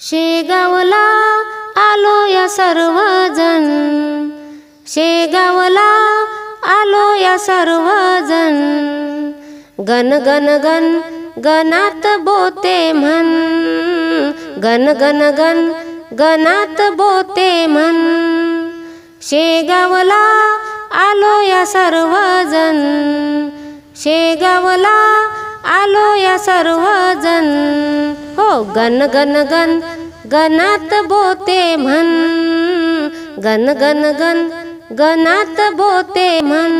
शेगावला आलो या सर्वजण. शेगावला आलो या सर्वजण. गण गण गण गणात बोते म्हण. गण गण गण गणात बोते म्हण. शेगावला आलो या सर्वजण. शेगावला आलो या सर्वजण. हो गन गन गनात गणात बोते म्हण. गन गन गन गणात बोते म्हण.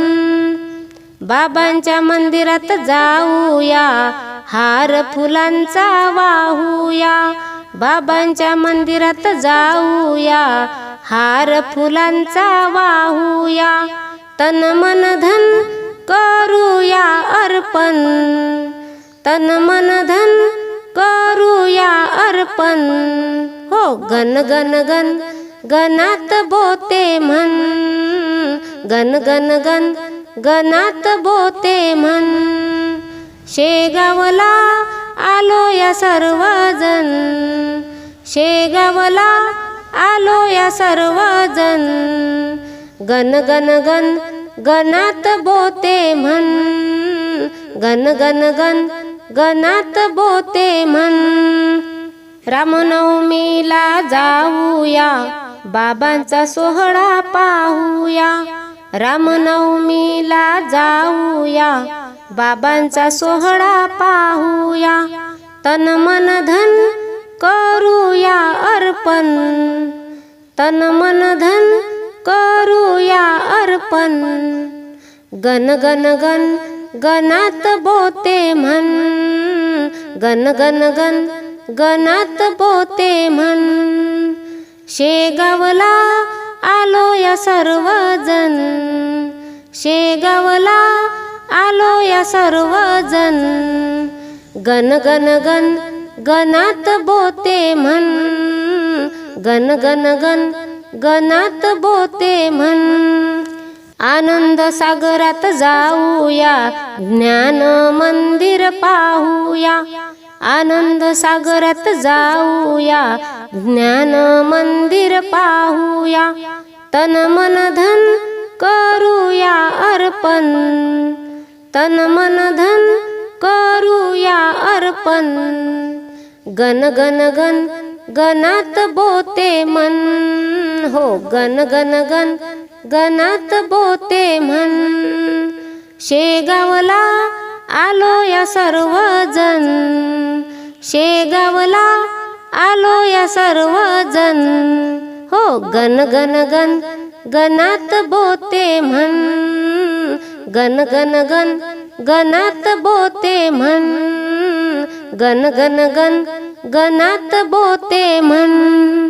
बाबांच्या मंदिरात जाऊया हार फुलांचा वाहूया. बाबांच्या मंदिरात जाऊया हार फुलांचा वाहूया. तन मन धन करूया अर्पण. तन मन धन करूया अर्पण. हो गण गण गण गणात बोते म्हण. गण गण गण गणात बोते म्हण. शेगावला आलो या सर्वजण. शेगावला आलो या सर्वजण. गण गण गण गणात बोते म्हण. गण गण गण गणात बोते म्हण रामनवमीला जाऊया बाबांचा सोहळा पाहूया. रामनवमीला जाऊया बाबांचा सोहळा पाहूया. तन मन धन करूया अर्पण. तन मन धन करूया अर्पण. गण गण गण गणात बोते म्हण. गण गण गण गणात बोते म्हण. शेगावला आलो या सर्वजण. शेगावला आलो या सर्वजण. गण गण गण गणात बोते म्हण. गण गण गण गणात बोते म्हण. आनंद सागरात जाऊया ज्ञान मंदिर पाहूया. आनंद सागरात जाऊया ज्ञान मंदिर पाहूया. तन मन धन करूया अर्पण. तन मन धन करूया अर्पण. गण गण गण गणात बोते मन. हो गण गण गण गणात बोते म्हण. शेगावला आलो या सर्वजण. शेगावला आलो या सर्वजण. हो गण गण गण गणात बोते म्हण. गण गण गण गणात बोते म्हण. गण गण गण गणात बोते म्हण.